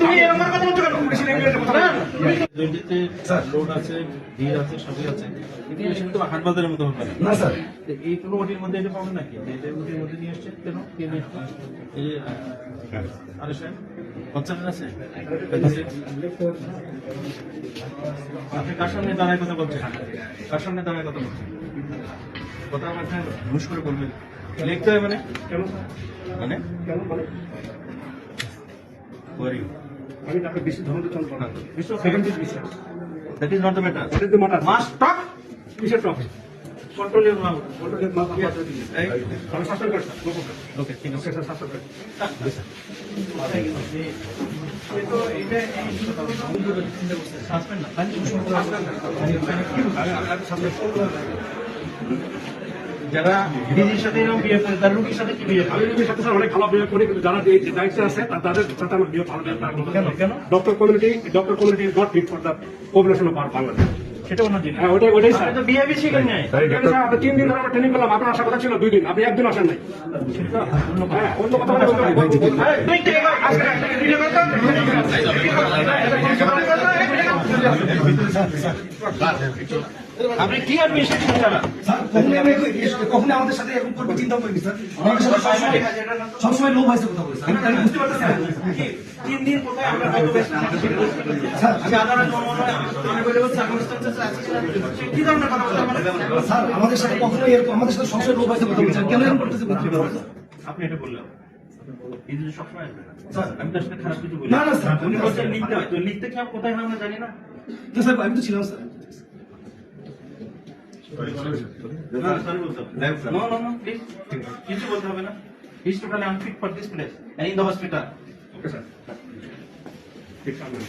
তুমি এরকম কথা বলছো কেন দুইটিতে লোড আছে ভিড় আছে সবই আছে। কিন্তু মেশিন তো হাট বাজারের মতো হবে না। না স্যার এই কোনো মধ্যে এটা পাবেন নাকি? এটা ওটির মধ্যে নিয়ে আসছে কেন? কে এই আরে স্যার বাচ্চাদের আছে? আপনি কার সামনে দাঁড়ায় কথা বলছেন? কার সামনে দাঁড়ায় কথা বলছেন? কথা আমার ঘুষ করে বলবেন। লিখতে হয় মানে? কেন মানে? কেন মানে আমি তাকে বেশি ধরনের চল করা বিশ্ব সেকেন্ড ইজ বিশ্বাস that is not the matter what is the matter must talk কিসের topic control your mouth what is মাথা পাতা দিয়ে এই আমি শাসন করছি নো ওকে ঠিক আছে স্যার শাসন করছি সাসপেন্ড না যারা সাথে এরকম বিয়ে করে তার রুগীর সাথে কি বিয়ে আমি করে রোগীর সাথে স্যার অনেক ভালো বিহেভ করি কিন্তু যারা যে দায়িত্বে আছে তাদের সাথে আমার বিহেভ ভালো বিহেভ কেন কেন doctor community doctor community is not fit for the population of Bangladesh সেটা অন্য জিনিস হ্যাঁ ওটাই ওটাই স্যার বিহেভি শিখেন নাই আপনি তিন দিন ধরে আমরা ট্রেনিং করলাম আপনার আসার কথা ছিল দুই দিন আপনি একদিন আসেন নাই অন্য কথা। হ্যাঁ বলতে আপনি কি চালান স্যার কখনোই আমি এ- আমাদের সাথে এরকম করবে চিন্তা করিনি স্যার। সবসময় সবসময় লো কথা বলি স্যার। আমি- বুঝতে পারতেছি না। তিন দিন কোথায় আমরা কত বেশি স্যার আমি আদালত আমি বলে বলছি সার্কামস্টেন্সেস কি ধরনের কথা বলতে স্যার আমাদের সাথে কখনোই এরকম আমাদের সাথে সবসময় লো ভয়েসে কথা কেন এরকম করতেছে আপনি এটা বললেন। না। আমি তো আসলে খারাপ কিছু বলি না, না, স্যার। উনি বলছেন লিখতে হয় তো লিখতে কি কোথায় হয় আমরা জানি না। না স্যার আমি তো ছিলাম sir. No, no, no, please. কিছু বলতে হবে না He's totally unfit for this place and in the hospital. Okay sir ঠিক সামনে